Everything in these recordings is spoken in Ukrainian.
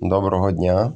Доброго дня.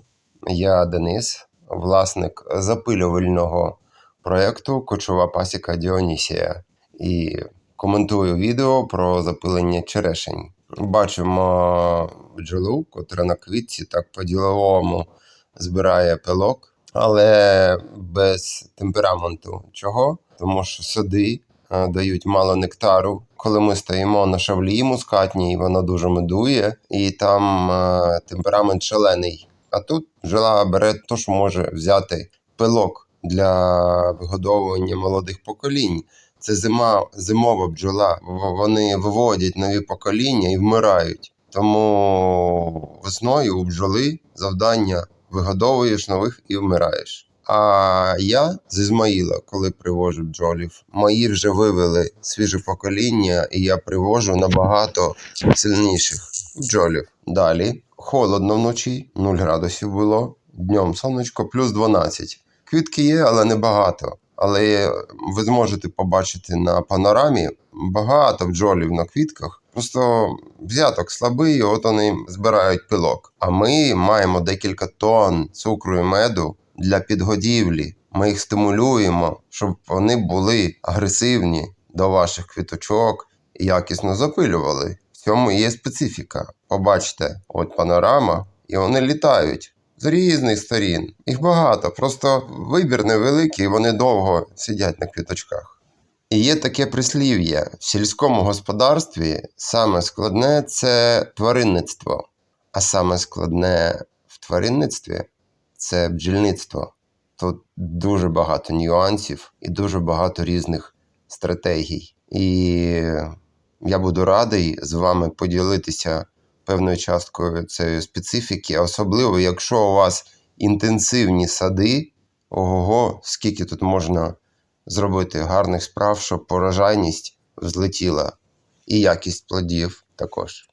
Я Денис, власник запилювального проєкту Кочова пасіка Діонісія. І коментую відео про запилення черешень. Бачимо бджолу, котра на квітці так по-діловому збирає пилок, але без темпераменту. Чого? Тому що сади е, дають мало нектару. Коли ми стоїмо на шавлі мускатній, воно дуже медує, і там е, темперамент шалений. А тут бджола бере те, що може взяти пилок для вигодовування молодих поколінь. Це зима, зимова бджола. Вони виводять нові покоління і вмирають. Тому весною у бджоли завдання вигодовуєш нових і вмираєш. А я з Ізмаїла, коли привожу бджолів, мої вже вивели свіже покоління, і я привожу набагато сильніших бджолів. Далі холодно вночі, 0 градусів було. Днем сонечко плюс 12. Квітки є, але небагато. Але ви зможете побачити на панорамі багато бджолів на квітках. Просто взяток слабий, от вони збирають пилок. А ми маємо декілька тонн цукру і меду для підгодівлі. Ми їх стимулюємо, щоб вони були агресивні до ваших квіточок і якісно запилювали. В цьому є специфіка. Побачите, от панорама, і вони літають з різних сторін. Їх багато, просто вибір невеликий, і вони довго сидять на квіточках. І є таке прислів'я: в сільському господарстві саме складне це тваринництво, а саме складне в тваринництві це бджільництво. Тут дуже багато нюансів і дуже багато різних стратегій. І я буду радий з вами поділитися певною часткою цієї специфіки, особливо якщо у вас інтенсивні сади, ого, скільки тут можна зробити гарних справ, щоб порожайність взлетіла, і якість плодів також.